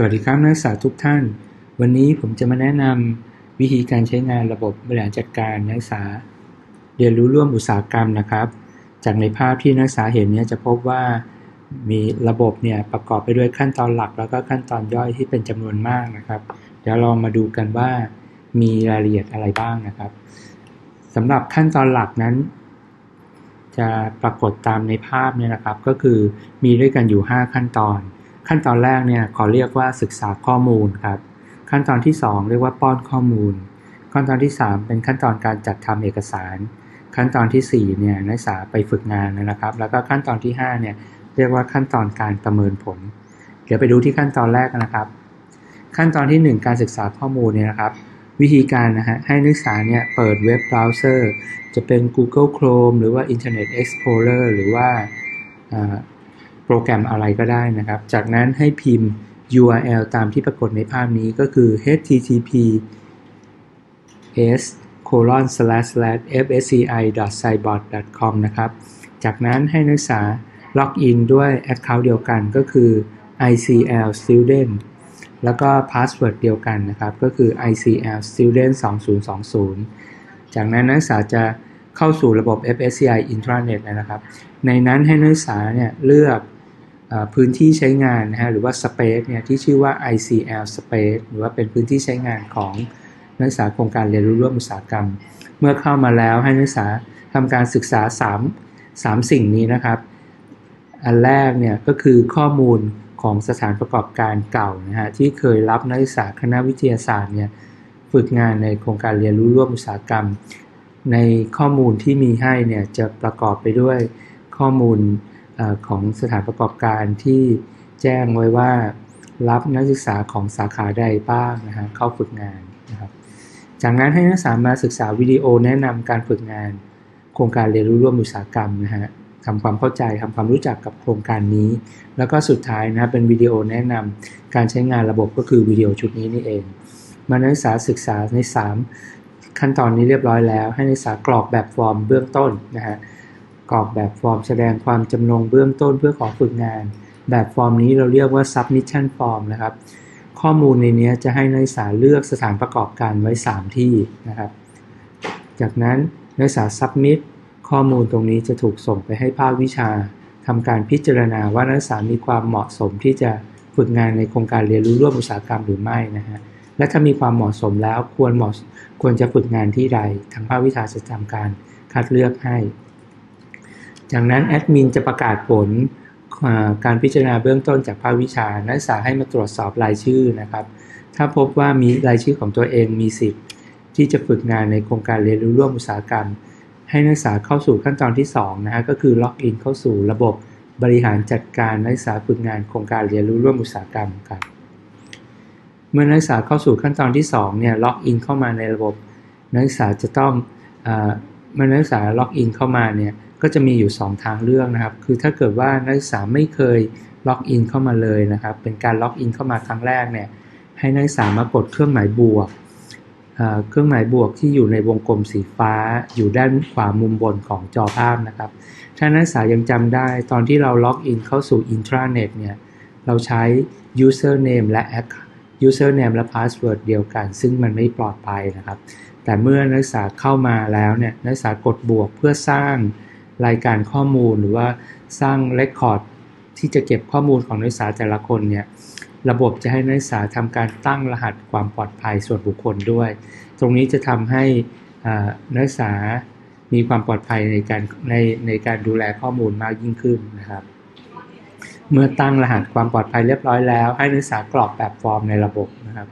สวัสดีครับนักศึกษาทุกท่าน วันนี้ผมจะมาแนะนำวิธีการใช้งานระบบบริหารจัดการนักศึกษา เรียนรู้ร่วมอุตสาหกรรมนะครับ จากในภาพที่นักศึกษาเห็นเนี่ยจะพบว่ามีระบบเนี่ยประกอบไปด้วยขั้นตอนหลัก แล้วก็ขั้นตอนย่อยที่เป็นจำนวนมากนะครับ เดี๋ยวเรามาดูกันว่ามีรายละเอียดอะไรบ้างนะครับสำหรับขั้นตอนหลักนั้น จะปรากฏตามในภาพเนี่ยนะครับ ก็คือมีด้วยกันอยู่ 5 ขั้นตอน ขั้นตอนแรกเนี่ยขอเรียกว่าศึกษาข้อมูลครับ ขั้นตอนที่ 2 เรียกว่าป้อนข้อมูล ขั้นตอนที่ 3 เป็นขั้นตอนการจัดทำเอกสาร ขั้นตอนที่4เนี่ยนักศึกษาไปฝึกงานนะครับ แล้วก็ขั้นตอนที่5เนี่ยเรียกว่าขั้นตอนการประเมินผล เดี๋ยวไปดูที่ขั้นตอนแรกนะครับ ขั้นตอนที่ 1 การศึกษาข้อมูลเนี่ยนะครับ วิธีการนะฮะให้นักศึกษาเนี่ยเปิดเว็บเบราว์เซอร์จะเป็น Google Chrome หรือว่า Internet Explorer หรือว่า โปรแกรมอะไรก็ได้นะครับ จากนั้นให้พิมพ์ URL ตามที่ปรากฏในภาพนี้ก็คือ http s colon slash slash fsci scibot com นะครับ จากนั้นให้นักศึกษาล็อกอินด้วย Account เดียวกันก็คือ ICL Student แล้วก็ Password เดียวกันนะครับ ก็คือ ICL Student 2020 จากนั้นนักศึกษาจะเข้าสู่ระบบ FSCI Intranet นะครับ ในนั้นให้นักศึกษาเนี่ยเลือก พื้นที่ใช้งานนะฮะหรือว่า Space เนี่ยที่ชื่อว่า ICL Space หรือว่าเป็นพื้นที่ใช้งานของนักศึกษาโครงการเรียนรู้ร่วมอุตสาหกรรม เมื่อเข้ามาแล้วให้นักศึกษาทำการศึกษา 3 3 สิ่งนี้นะครับ อันแรกเนี่ยก็คือข้อมูลของสถานประกอบการเก่านะฮะที่เคยรับนักศึกษาคณะวิทยาศาสตร์เนี่ยฝึกงานในโครงการเรียนรู้ร่วมอุตสาหกรรม ในข้อมูลที่มีให้เนี่ยจะประกอบไปด้วยข้อมูล ของสถานประกอบการที่แจ้งไว้ว่ารับนักศึกษาของสาขาใดบ้างนะฮะเข้าฝึกงานนะครับ จากนั้นให้นักศึกษามาศึกษาวิดีโอแนะนำการฝึกงาน โครงการเรียนรู้ร่วมอุตสาหกรรมนะฮะทำความเข้าใจทำความรู้จักกับโครงการนี้ แล้วก็สุดท้ายนะเป็นวิดีโอแนะนำการใช้งานระบบก็คือวิดีโอชุดนี้นี่เอง มานักศึกษาศึกษาใน 3 ขั้นตอนนี้เรียบร้อยแล้ว ให้นักศึกษากรอกแบบฟอร์มเบื้องต้นนะฮะ กรอกแบบฟอร์มแสดงความจำนงเบื้องต้นเพื่อขอฝึกงาน แบบฟอร์มนี้เราเรียกว่า submission form นะครับ ข้อมูลในนี้จะให้นักศึกษาเลือกสถานประกอบการไว้ 3 ที่นะครับ จากนั้นนักศึกษา submit ข้อมูลตรงนี้จะถูกส่งไปให้ภาควิชาทำการพิจารณาว่านักศึกษามีความเหมาะสมที่จะฝึกงานในโครงการเรียนรู้ร่วมอุตสาหกรรมหรือไม่นะฮะและถ้ามีความเหมาะสมแล้วควรเหมาะควรจะฝึกงานที่ใดทางภาควิชาจะทำการคัดเลือกให้ จากนั้นแอดมินจะประกาศผลการพิจารณาเบื้องต้นจากภาควิชา นักศึกษาให้มาตรวจสอบรายชื่อนะครับ ถ้าพบว่ามีรายชื่อของตัวเองมีสิทธิ์ ที่จะฝึกงานในโครงการเรียนรู้ร่วมอุตสาหกรรม ให้นักศึกษาเข้าสู่ขั้นตอนที่2นะฮะก็คือล็อกอินเข้าสู่ระบบบริหารจัดการนักศึกษาฝึกงานโครงการเรียนรู้ร่วมอุตสาหกรรมครับเมื่อนักศึกษาเข้าสู่ขั้นตอนที่2เนี่ยล็อกอินเข้ามาในระบบ นักศึกษาจะต้องเมื่อนักศึกษาล็อกอินเข้ามาเนี่ย ก็จะมีอยู่ 2 ทางเลือกนะครับ คือถ้าเกิดว่านักศึกษาไม่เคยล็อกอินเข้ามาเลยนะครับ เป็นการล็อกอินเข้ามาครั้งแรกเนี่ย ให้นักศึกษามากดเครื่องหมายบวก เครื่องหมายบวกที่อยู่ในวงกลมสีฟ้าอยู่ด้านขวามุมบนของจอภาพนะครับ ถ้านักศึกษายังจำได้ตอนที่เราล็อกอินเข้าสู่ intranet เนี่ย เราใช้ username และ username และ password เดียวกัน ซึ่งมันไม่ปลอดภัยนะครับ แต่เมื่อนักศึกษาเข้ามาแล้วเนี่ย นักศึกษากดบวกเพื่อสร้าง รายการข้อมูลหรือว่าสร้างเรคคอร์ดที่จะเก็บข้อมูลของนักศึกษาแต่ละคนเนี่ยระบบจะให้นักศึกษาทำการตั้งรหัสความปลอดภัยส่วนบุคคลด้วย ตรงนี้จะทำให้นักศึกษามีความปลอดภัยในการในในการดูแลข้อมูลมากยิ่งขึ้นนะครับ เมื่อตั้งรหัสความปลอดภัยเรียบร้อยแล้ว ให้นักศึกษากรอกแบบฟอร์มในระบบนะครับ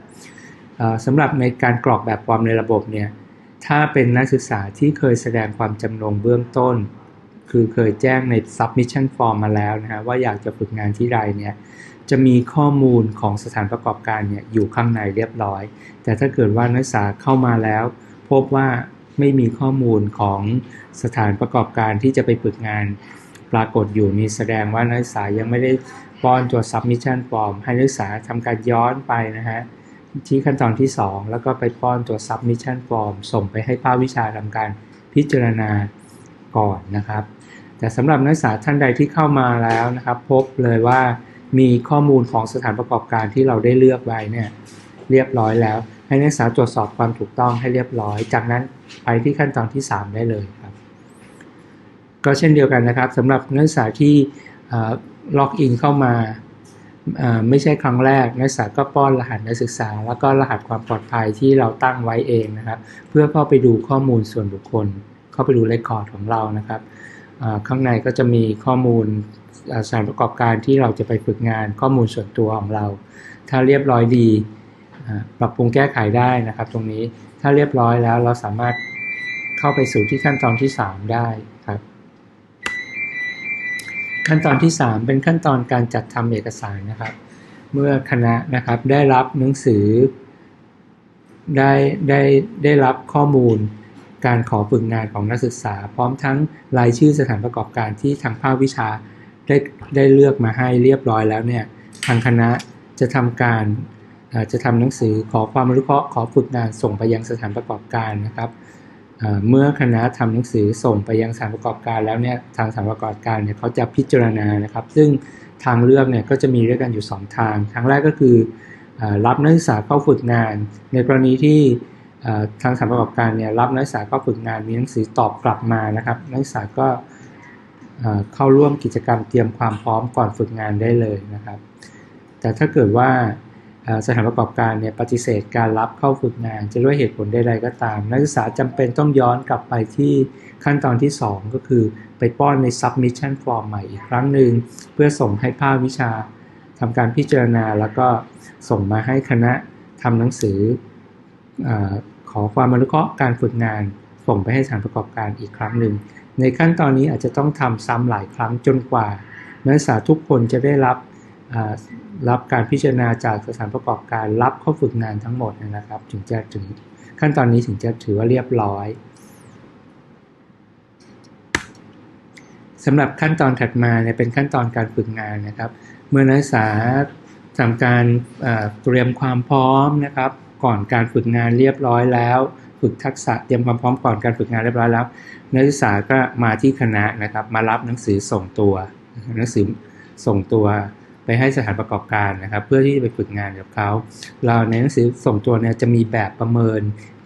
สำหรับในการกรอกแบบฟอร์มในระบบเนี่ยถ้าเป็นนักศึกษาที่เคยแสดงความจำนงเบื้องต้น คือเคยแจ้งใน submission form มาแล้วนะฮะว่าอยากจะฝึกงานที่ใดเนี่ยจะมีข้อมูลของสถานประกอบการเนี่ยอยู่ข้างในเรียบร้อย แต่ถ้าเกิดว่านักศึกษาเข้ามาแล้ว พบว่าไม่มีข้อมูลของสถานประกอบการที่จะไปฝึกงานปรากฏอยู่นี่แสดงว่านักศึกษายังไม่ได้ป้อนตัว submission form ให้นักศึกษาทำการย้อนไปนะฮะที่ขั้นตอนที่ 2 แล้วก็ไปป้อนตัว submission form ส่งไปให้ภาควิชาทำการพิจารณาก่อนนะครับ แต่สำหรับนักศึกษาท่านใดที่เข้ามาแล้วนะครับ พบเลยว่ามีข้อมูลของสถานประกอบการที่เราได้เลือกไว้เนี่ยเรียบร้อยแล้ว ให้นักศึกษาตรวจสอบความถูกต้องให้เรียบร้อย จากนั้นไปที่ขั้นตอนที่ 3 ได้เลยครับ ก็เช่นเดียวกันนะครับสำหรับนักศึกษาที่ล็อกอินเข้ามาไม่ใช่ครั้งแรกนักศึกษาก็ป้อนรหัสนักศึกษา แล้วก็รหัสความปลอดภัยที่เราตั้งไว้เองนะครับ เพื่อเข้าไปดูข้อมูลส่วนบุคคล เข้าไปดูเรคคอร์ดของเรานะครับ ข้างในก็จะมีข้อมูลสานประกอบการที่เราจะไปฝึกงานข้อมูลส่วนตัวของเรา ถ้าเรียบร้อยดีปรับปรุงแก้ไขได้นะครับ ตรงนี้ถ้าเรียบร้อยแล้วเราสามารถเข้าไปสู่ที่ขั้นตอนที่ 3 ได้ครับ ขั้นตอนที่ 3 เป็นขั้นตอนการจัดทำเอกสารนะครับ เมื่อคณะนะครับได้รับหนังสือได้ได้ได้รับข้อมูล การขอฝึกงานของนักศึกษา พร้อมทั้งรายชื่อสถานประกอบการที่ทางภาควิชาได้ได้เลือกมาให้เรียบร้อยแล้วเนี่ยทางคณะจะทำการจะทำหนังสือขอความอนุเคราะห์ขอฝึกงานส่งไปยังสถานประกอบการนะครับเมื่อคณะทำหนังสือส่งไปยังสถานประกอบการแล้วเนี่ยทางสถานประกอบการเนี่ยเขาจะพิจารณานะครับ ซึ่งทางเลือกเนี่ยก็จะมีด้วยกันอยู่ 2 ทาง ทางแรกก็คือรับนักศึกษาเข้าฝึกงาน ในกรณีที่ ทางสถานประกอบการเนี่ยรับนักศึกษาเข้าฝึกงานมีหนังสือตอบกลับมานะครับนักศึกษาก็เข้าร่วมกิจกรรมเตรียมความพร้อมก่อนฝึกงานได้เลยนะครับ แต่ถ้าเกิดว่าสถานประกอบการเนี่ยปฏิเสธการรับเข้าฝึกงาน จะด้วยเหตุผลใดๆก็ตาม นักศึกษาจำเป็นต้องย้อนกลับไปที่ขั้นตอนที่ 2 ก็คือไปป้อนใน submission form ใหม่อีกครั้งหนึ่งเพื่อส่งให้ภาควิชาทำการพิจารณาแล้วก็ส่งมาให้คณะทำหนังสือ ขอความอนุเคราะห์การฝึกงานส่งไปให้สถานประกอบการอีกครั้งหนึ่ง ในขั้นตอนนี้อาจจะต้องทำซ้ำหลายครั้งจนกว่านักศึกษาทุกคนจะได้รับรับการพิจารณาจากสถานประกอบการรับเข้าฝึกงานทั้งหมดนะครับ ถึงจะถึงขั้นตอนนี้ถึงจะถือว่าเรียบร้อยสำหรับขั้นตอนถัดมาเนี่ยเป็นขั้นตอนการฝึกงานนะครับ เมื่อนักศึกษาทำการเตรียมความพร้อมนะครับ ก่อนการฝึกงานเรียบร้อยแล้ว ฝึกทักษะเตรียมความพร้อมก่อนการฝึกงานเรียบร้อยแล้ว นักศึกษาก็มาที่คณะนะครับ มารับหนังสือส่งตัวหนังสือส่งตัวไปให้สถานประกอบการนะครับ เพื่อที่จะไปฝึกงานกับเขาเราในหนังสือส่งตัวเนี่ยจะมีแบบประเมิน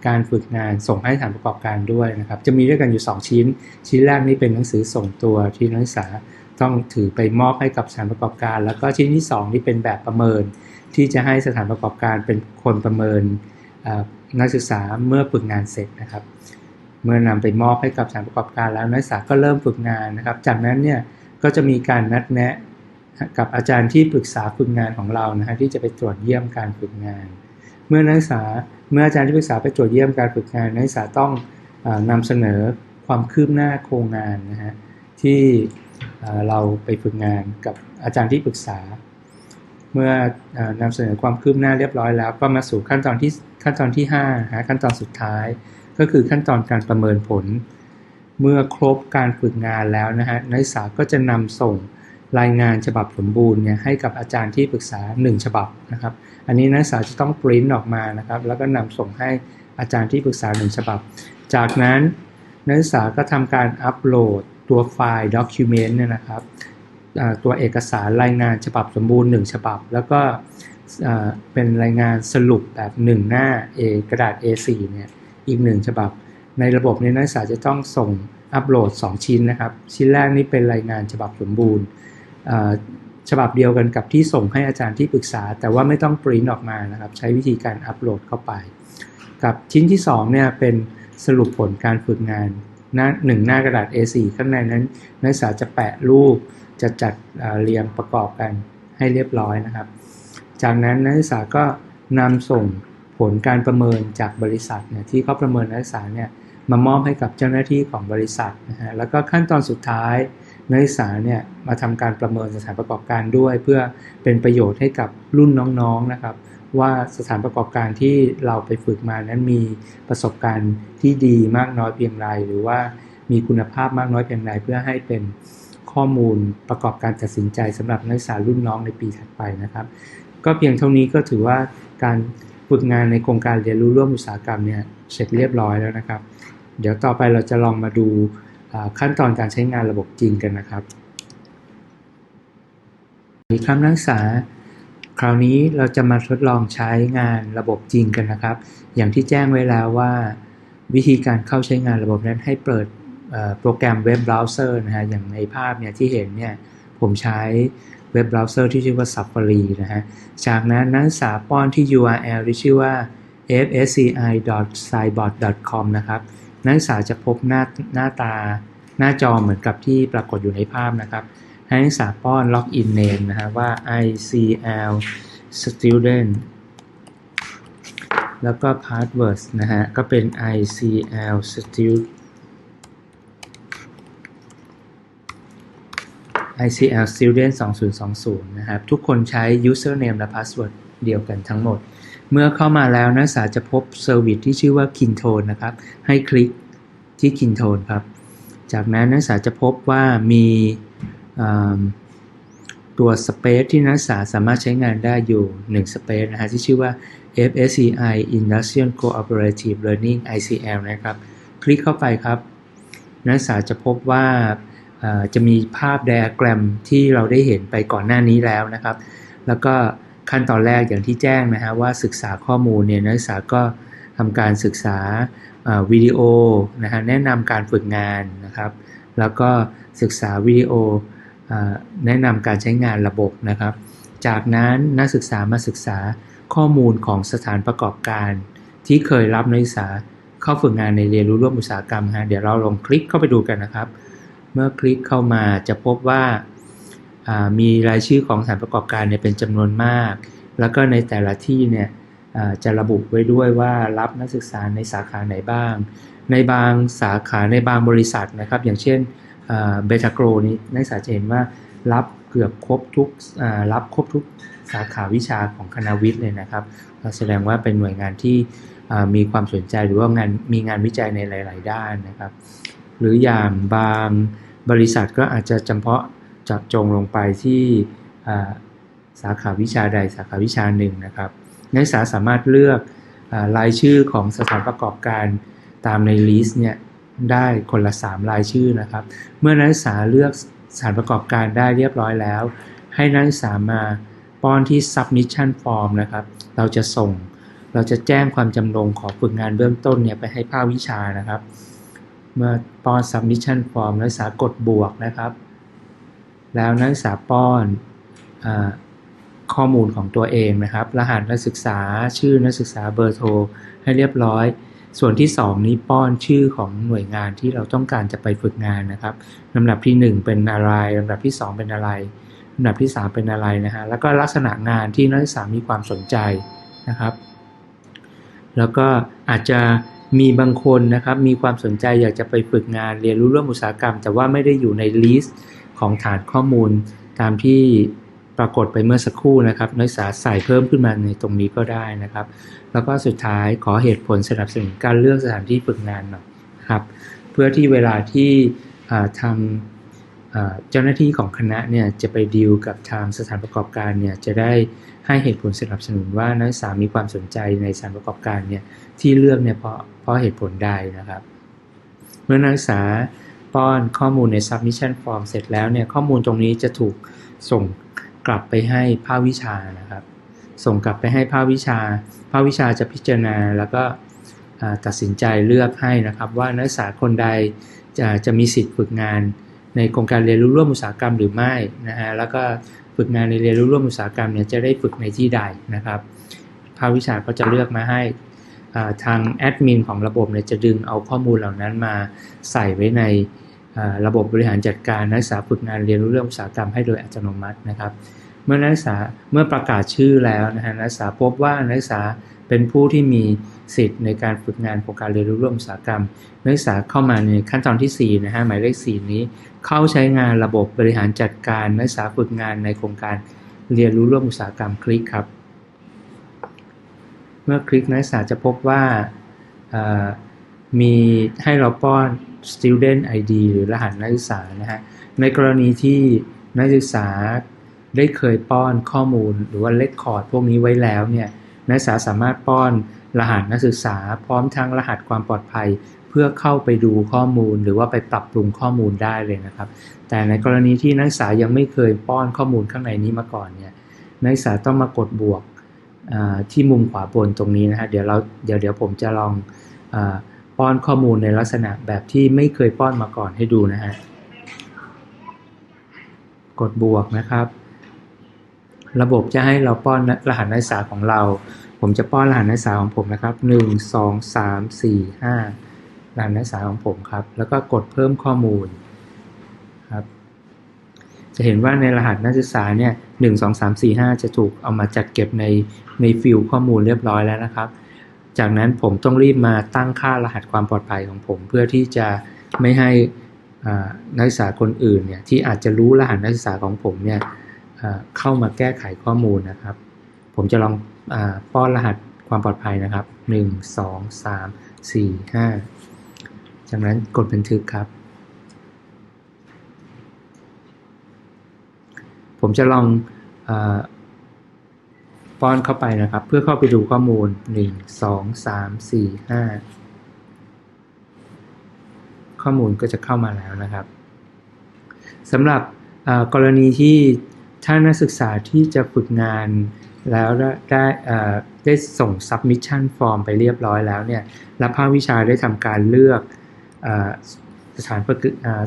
การฝึกงานส่งให้สถานประกอบการด้วยนะครับ จะมีด้วยกันอยู่ 2 ชิ้น ชิ้นแรกนี่เป็นหนังสือส่งตัวที่นักศึกษาต้องถือไปมอบให้กับสถานประกอบการ แล้วก็ชิ้นที่ 2 นี่เป็นแบบประเมิน ที่จะให้สถานประกอบการเป็นคนประเมินนักศึกษาเมื่อฝึกงานเสร็จนะครับ เมื่อนำไปมอบให้กับสถานประกอบการแล้วนักศึกษาก็เริ่มฝึกงานนะครับ จากนั้นเนี่ยก็จะมีการนัดแนะกับอาจารย์ที่ปรึกษาฝึกงานของเรานะฮะที่จะไปตรวจเยี่ยมการฝึกงาน เมื่อนักศึกษาเมื่ออาจารย์ที่ปรึกษาไปตรวจเยี่ยมการฝึกงานนักศึกษาต้องอนำเสนอความคืบหน้าโครงงานนะฮะที่เราไปฝึกงานกับอาจารย์ที่ปรึกษา เมื่อนำเสนอความคืบหน้าเรียบร้อยแล้ว ก็มาสู่ขั้นตอนที่ขั้นตอนที่5ฮะขั้นตอนสุดท้าย ก็คือขั้นตอนการประเมินผล เมื่อครบการฝึกงานแล้วนะฮะนักศึกษาก็จะนำส่งรายงานฉบับสมบูรณ์เนี่ยให้กับอาจารย์ที่ปรึกษา 1 ฉบับนะครับ อันนี้นักศึกษาจะต้องปริ้นออกมานะครับ แล้วก็นำส่งให้อาจารย์ที่ปรึกษา 1 ฉบับ จากนั้นนักศึกษาก็ทำการอัปโหลดตัวไฟล์ document เนี่ยนะครับ ตัวเอกสารรายงานฉบับสมบูรณ์ 1 ฉบับ แล้วก็เป็นรายงานสรุปแบบ 1 หน้า A กระดาษ A4 เนี่ยอีก 1 ฉบับ ในระบบนี้นักศึกษาจะต้องส่งอัปโหลด 2 ชิ้นนะครับ ชิ้นแรกนี่เป็นรายงานฉบับสมบูรณ์ฉบับเดียวกันกับที่ส่งให้อาจารย์ที่ปรึกษา แต่ว่าไม่ต้องปริ้นออกมานะครับ ใช้วิธีการอัปโหลดเข้าไป กับชิ้นที่2เนี่ยเป็นสรุปผลการฝึกงานหน้าหนึ่งหน้ากระดาษ A4 ข้างในนั้นนักศึกษาจะแปะรูป จะจัดเรียงประกอบกันให้เรียบร้อยนะครับ จากนั้นนักศึกษาก็นำส่งผลการประเมินจากบริษัทเนี่ยที่เขาประเมินนักศึกษาเนี่ยมามอบให้กับเจ้าหน้าที่ของบริษัทนะฮะแล้วก็ขั้นตอนสุดท้ายนักศึกษาเนี่ยมาทำการประเมินสถานประกอบการด้วย เพื่อเป็นประโยชน์ให้กับรุ่นน้องๆนะครับ ว่าสถานประกอบการที่เราไปฝึกมานั้นมีประสบการณ์ที่ดีมากน้อยเพียงไร หรือว่ามีคุณภาพมากน้อยเพียงไรเพื่อให้เป็น ข้อมูลประกอบการตัดสินใจสำหรับนักศึกษารุ่นน้องในปีถัดไปนะครับ ก็เพียงเท่านี้ก็ถือว่าการฝึกงานในโครงการเรียนรู้ร่วมอุตสาหกรรมเนี่ยเสร็จเรียบร้อยแล้วนะครับ เดี๋ยวต่อไปเราจะลองมาดูขั้นตอนการใช้งานระบบจริงกันนะครับดีครับนักศึกษาคราวนี้เราจะมาทดลองใช้งานระบบจริงกันนะครับ อย่างที่แจ้งไว้แล้วว่า วิธีการเข้าใช้งานระบบนั้นให้เปิด โปรแกรมเว็บเบราว์เซอร์นะฮะอย่างในภาพเนี่ยที่เห็นเนี่ยผมใช้เว็บเบราว์เซอร์ที่ชื่อว่า Safari นะฮะจากนั้นนักศึกษาป้อนที่ URL ที่ชื่อว่า fsci.scibot.com นะครับนักศึกษาจะพบหน้าหน้าตาหน้าจอเหมือนกับที่ปรากฏอยู่ในภาพนะครับ ให้นักศึกษาป้อนล็อกอินเนมนะฮะว่า ICL student แล้วก็ password นะฮะก็เป็น ICL student ICL student 2020 นะครับ ทุกคนใช้ username และ password เดียวกันทั้งหมด เมื่อเข้ามาแล้วนักศึกษาจะพบเซอร์วิสที่ชื่อว่า Kintone นะครับ ให้คลิกที่ Kintone ครับ จากนั้นนักศึกษาจะพบว่ามีตัว Space ที่นักศึกษาสามารถใช้งานได้อยู่ 1 Space นะฮะที่ชื่อว่า FSCI Industrial Cooperative Learning ICL นะครับ คลิกเข้าไปครับ นักศึกษาจะพบว่า จะมีภาพไดอะแกรมที่เราได้เห็นไปก่อนหน้านี้แล้วนะครับ แล้วก็ขั้นตอนแรกอย่างที่แจ้งนะฮะว่าศึกษาข้อมูลเนี่ยนักศึกษาก็ทำการศึกษาวิดีโอนะฮะแนะนำการฝึกงานนะครับ แล้วก็ศึกษาวิดีโอแนะนำการใช้งานระบบนะครับ จากนั้นนักศึกษามาศึกษาข้อมูลของสถานประกอบการ ที่เคยรับนักศึกษาเข้าฝึกงานในเรียนรู้ร่วมอุตสาหกรรมฮะเดี๋ยวเราลองคลิกเข้าไปดูกันนะครับ เมื่อคลิกเข้ามาจะพบว่ามีรายชื่อของสถานประกอบการเนี่ยเป็นจำนวนมาก แล้วก็ในแต่ละที่เนี่ยจะระบุไว้ด้วยว่ารับนักศึกษาในสาขาไหนบ้าง ในบางสาขาในบางบริษัทนะครับ อย่างเช่นเบตาโกรนี้นักศึกษาจะเห็นว่ารับเกือบครบทุกรับครบทุกสาขาวิชาของคณะวิทย์เลยนะครับ แสดงว่าเป็นหน่วยงานที่มีความสนใจหรือว่างานมีงานวิจัยในหลาย ๆ ด้านนะครับ หรืออย่างบางบริษัทก็อาจจะจำเพาะเจาะจงลงไปที่สาขาวิชาใดสาขาวิชาหนึ่งนะครับ นักศึกษาสามารถเลือกรายชื่อของสถานประกอบการตามในลิสต์เนี่ยได้คนละ 3 รายชื่อนะครับ เมื่อนักศึกษาเลือกสถานประกอบการได้เรียบร้อยแล้ว ให้นักศึกษามาป้อนที่ submission form นะครับ เราจะส่ง เราจะแจ้งความจำลงขอฝึกงานเบื้องต้นเนี่ยไปให้ภาควิชานะครับ เมื่อป้อน submission form นักศึกษากดบวกนะครับ แล้วนักศึกษาป้อนอข้อมูลของตัวเองนะครับ รหัสนักศึกษาชื่อนักศึกษาเบอร์โทรให้เรียบร้อย ส่วนที่ 2 นี้ป้อนชื่อของหน่วยงานที่เราต้องการจะไปฝึกงานนะครับลำดับที่ 1 เป็นอะไรลำดับที่ 2 เป็นอะไรลำดับที่ 3 เป็นอะไรนะฮะแล้วก็ลักษณะงานที่นักศึกษามีความสนใจนะครับ แล้วก็อาจจะ มีบางคนนะครับมีความสนใจอยากจะไปฝึกงานเรียนรู้เรื่องอุตสาหกรรม แต่ว่าไม่ได้อยู่ในลิสต์ของฐานข้อมูลตามที่ปรากฏไปเมื่อสักครู่นะครับนักศึกษาใส่เพิ่มขึ้นมาในตรงนี้ก็ได้นะครับ แล้วก็สุดท้ายขอเหตุผลสนับสนุนการเลือกสถานที่ฝึกงานหน่อยครับ เพื่อที่เวลาที่ทาง เจ้าหน้าที่ของคณะเนี่ยจะไปดีลกับทางสถานประกอบการเนี่ยจะได้ให้เหตุผลสนับสนุนว่านักศึกษามีความสนใจในสถานประกอบการเนี่ยที่เลือกเนี่ยเพราะเพราะเหตุผลใดนะครับ เมื่อนักศึกษาป้อนข้อมูลใน submission form เสร็จแล้วเนี่ยข้อมูลตรงนี้จะถูกส่งกลับไปให้ภาควิชานะครับ ส่งกลับไปให้ภาควิชา ภาควิชาจะพิจารณาแล้วก็ตัดสินใจเลือกให้นะครับ ว่านักศึกษาคนใดจะจะมีสิทธิ์ฝึกงาน ในโครงการเรียนรู้ร่วมอุตสาหกรรมหรือไม่นะฮะแล้วก็ฝึกงานในเรียนรู้ร่วมอุตสาหกรรมเนี่ยจะได้ฝึกในที่ใดนะครับภาควิชาก็จะเลือกมาให้ทางแอดมินของระบบเนี่ยจะดึงเอาข้อมูลเหล่านั้นมาใส่ไว้ในระบบบริหารจัดการนักศึกษาฝึกงานเรียนรู้เรื่องอุตสาหกรรมให้โดยอัตโนมัตินะครับ เมื่อนักศึกษาเมื่อประกาศชื่อแล้วนะฮะนักศึกษาพบว่านักศึกษาเป็นผู้ที่มี สิทธิ์ในการฝึกงานโครงการเรียนรู้ร่วมอุตสาหกรรม นักศึกษาเข้ามาในขั้นตอนที่ 4 นะฮะหมายเลข 4 นี้ เข้าใช้งานระบบบริหารจัดการนักศึกษาฝึกงานในโครงการเรียนรู้ร่วมอุตสาหกรรมคลิกครับ เมื่อคลิกนักศึกษาจะพบว่ามีให้เราป้อน student ID หรือรหัสนักศึกษานะฮะในกรณีที่นักศึกษาได้เคยป้อนข้อมูลหรือว่าเลคคอร์ดพวกนี้ไว้แล้วเนี่ยนักศึกษาสามารถป้อน รหัสนักศึกษา พร้อมทั้งรหัสความปลอดภัย เพื่อเข้าไปดูข้อมูลหรือว่าไปปรับปรุงข้อมูลได้เลยนะครับ แต่ในกรณีที่นักศึกษายังไม่เคยป้อนข้อมูลข้างในนี้มาก่อนเนี่ยนักศึกษาต้องมากดบวกที่มุมขวาบนตรงนี้นะฮะเดี๋ยวเราเดี๋ยวเดี๋ยวผมจะลองอป้อนข้อมูลในลักษณะแบบที่ไม่เคยป้อนมาก่อนให้ดูนะฮะกดบวกนะครับ ระบบจะให้เราป้อนรหัสนักศึกษาของเรา ผมจะป้อนรหัสนักศึกษาของผมนะครับ 1 2 3 4 5รหัสนักศึกษาของผมครับ แล้วก็กดเพิ่มข้อมูลครับ จะเห็นว่าในรหัสนักศึกษาเนี่ยหนึ่งสองสามสี่ห้าจะถูกเอามาจัดเก็บในในฟิลข้อมูลเรียบร้อยแล้วนะครับ จากนั้นผมต้องรีบมาตั้งค่ารหัสความปลอดภัยของผม เพื่อที่จะไม่ให้นักศึกษาคนอื่นเนี่ยที่อาจจะรู้รหัสนักศึกษาของผมเนี่ยเข้ามาแก้ไขข้อมูลนะครับ ผมจะลอง ป้อนรหัสความปลอดภัยนะครับ 1 2 3 4 5 จากนั้นกดบันทึกครับ ผมจะลองอป้อนเข้าไปนะครับ เพื่อเข้าไปดูข้อมูล 1 2 3 4 5 ข้อมูลก็จะเข้ามาแล้วนะครับสำหรับกรณีที่ถ้านักศึกษาที่จะฝึกงาน แล้วได้ได้ส่ง submission form ไปเรียบร้อยแล้วเนี่ยและภาควิชาได้ทำการเลือกสถานประ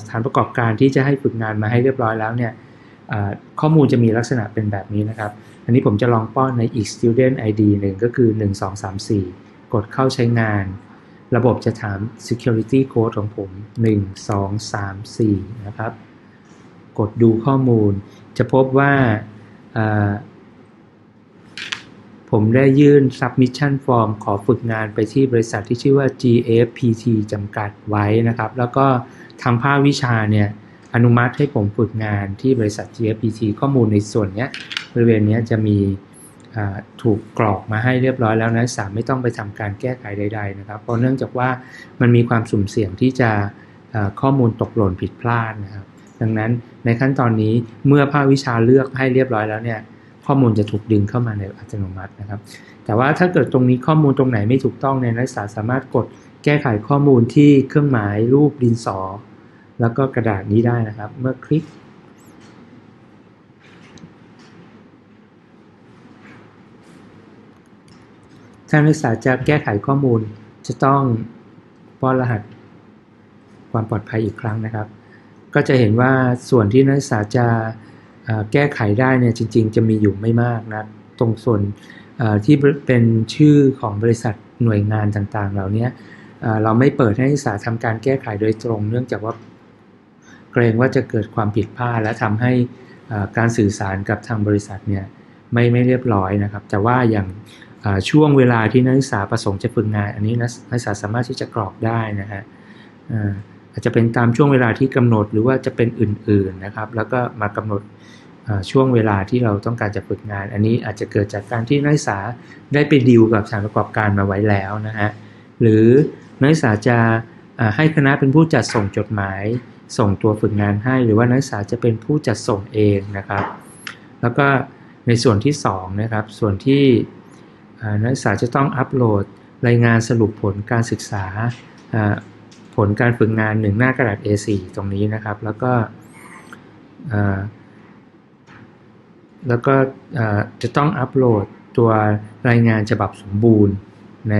สถานประกอบการที่จะให้ฝึกงานมาให้เรียบร้อยแล้วเนี่ยข้อมูลจะมีลักษณะเป็นแบบนี้นะครับ อันนี้ผมจะลองป้อนในอีก student ID หนึ่งก็คือ 1234 กดเข้าใช้งาน ระบบจะถาม security code ของผม 1 2 3 4 นะครับ กดดูข้อมูลจะพบว่า ผมได้ยื่น submission form ขอฝึกงานไปที่บริษัทที่ชื่อว่า GFPT จำกัดไว้นะครับ แล้วก็ทางภาควิชาเนี่ยอนุมัติให้ผมฝึกงานที่บริษัท GFPT ข้อมูลในส่วนนี้บริเวณนี้จะมีถูกกรอกมาให้เรียบร้อยแล้วนักศึกษาไม่ต้องไปทำการแก้ไขใด ๆ นะครับ เพราะเนื่องจากว่ามันมีความสุ่มเสี่ยงที่จะข้อมูลตกหล่นผิดพลาดนะครับ ดังนั้นในขั้นตอนนี้เมื่อภาควิชาเลือกให้เรียบร้อยแล้วเนี่ย ข้อมูลจะถูกดึงเข้ามาในอัตโนมัตินะครับ แต่ว่าถ้าเกิดตรงนี้ข้อมูลตรงไหนไม่ถูกต้องเนี่ยนักศึกษาสามารถกดแก้ไขข้อมูลที่เครื่องหมายรูปดินสอ แล้วก็กระดาษนี้ได้นะครับ เมื่อคลิก ถ้านักศึกษาจะแก้ไขข้อมูลจะต้องป้อนรหัสความปลอดภัยอีกครั้งนะครับ ก็จะเห็นว่าส่วนที่นักศึกษาจะ แก้ไขได้เนี่ยจริง ๆ จะมีอยู่ไม่มากนะตรงส่วนที่เป็นชื่อของบริษัทหน่วยงานต่างๆ เหล่านี้เราไม่เปิดให้นักศึกษาทำการแก้ไขโดยตรง เนื่องจากว่าเกรงว่าจะเกิดความผิดพลาดและทำให้การสื่อสารกับทางบริษัทเนี่ยไม่ไม่เรียบร้อยนะครับ แต่ว่าอย่างช่วงเวลาที่นักศึกษาประสงค์จะฝึกงาน อันนี้นักศึกษาสามารถที่จะกรอกได้นะฮะ อาจจะเป็นตามช่วงเวลาที่กำหนดหรือว่าจะเป็นอื่นๆนะครับ แล้วก็มากำหนดช่วงเวลาที่เราต้องการจะฝึกงาน อันนี้อาจจะเกิดจากการที่นักศึกษาได้ไปดีลกับสถานประกอบการมาไว้แล้วนะฮะหรือนักศึกษาจะให้คณะเป็นผู้จัดส่งจดหมาย ส่งตัวฝึกงานให้ หรือว่านักศึกษาจะเป็นผู้จัดส่งเองนะครับ แล้วก็ในส่วนที่2นะครับส่วนที่นักศึกษาจะต้องอัปโหลดรายงานสรุปผลการศึกษา ผลการฝึกงานหนึ่งหน้ากระดาษ A4 ตรงนี้นะครับ แล้วก็แล้วก็จะต้องอัปโหลดตัวรายงานฉบับสมบูรณ์ใน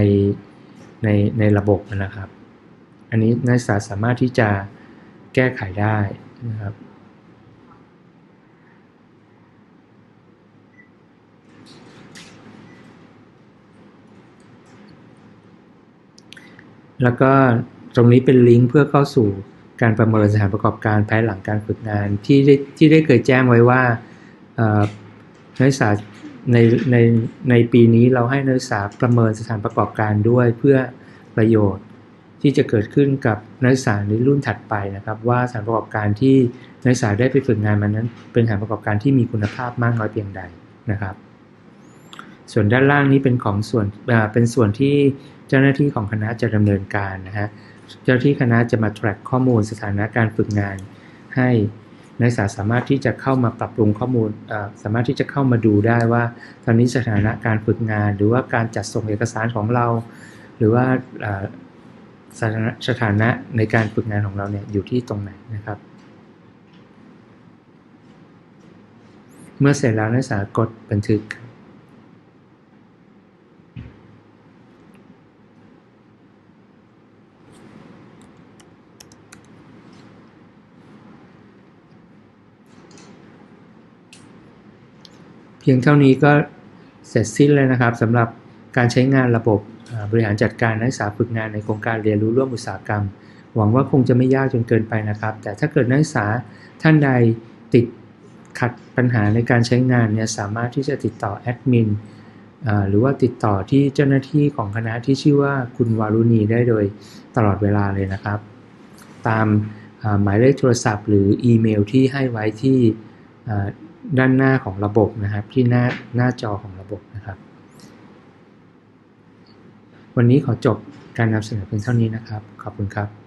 ในในระบบนะครับ อันนี้นักศึกษาสามารถที่จะแก้ไขได้นะครับแล้วก็ ตรงนี้เป็นลิงก์เพื่อเข้าสู่การประเมินสถานประกอบการภายหลังการฝึกงานที่ได้ที่ได้เคยแจ้งไว้ว่านักศึกษาในในในปีนี้เราให้นักศึกษาประเมินสถานประกอบการด้วยเพื่อประโยชน์ที่จะเกิดขึ้นกับนักศึกษาในรุ่นถัดไปนะครับ ว่าสถานประกอบการที่นักศึกษาได้ไปฝึกงานมานั้น เป็นสถานประกอบการที่มีคุณภาพมากน้อยเพียงใดนะครับ ส่วนด้านล่างนี้เป็นของส่วนเป็นส่วนที่เจ้าหน้าที่ของคณะจะดำเนินการนะฮะ เจ้าที่คณะจะมา track ข้อมูลสถานะการฝึกงาน ให้นักศึกษาสามารถที่จะเข้ามาปรับปรุงข้อมูลสามารถที่จะเข้ามาดูได้ว่า ตอนนี้สถานะการฝึกงาน หรือว่าการจัดส่งเอกสารของเรา หรือว่าสถานะสถานะในการฝึกงานของเราเนี่ยอยู่ที่ตรงไหนนะครับ เมื่อเสร็จแล้วนักศึกษากดบันทึก พียงเท่านี้ก็เสร็จสิ้นเลยนะครับสำหรับการใช้งานระบบบริหารจัดการนักศึกษาฝึกงานในโครงการเรียนรู้ร่วมอุตสาหกรรม หวังว่าคงจะไม่ยากจนเกินไปนะครับ แต่ถ้าเกิดนักศึกษาท่านใดติดขัดปัญหาในการใช้งานเนี่ยสามารถที่จะติดต่อแอดมินหรือว่าติดต่อที่เจ้าหน้าที่ของคณะที่ชื่อว่าคุณวารุณีได้โดยตลอดเวลาเลยนะครับ ตามหมายเลขโทรศัพท์ หรืออีเมลที่ให้ไว้ที่ ด้านหน้าของระบบนะครับ ที่หน้าหน้าจอของระบบนะครับ วันนี้ขอจบการนำเสนอเพียงเท่านี้นะครับ ขอบคุณครับ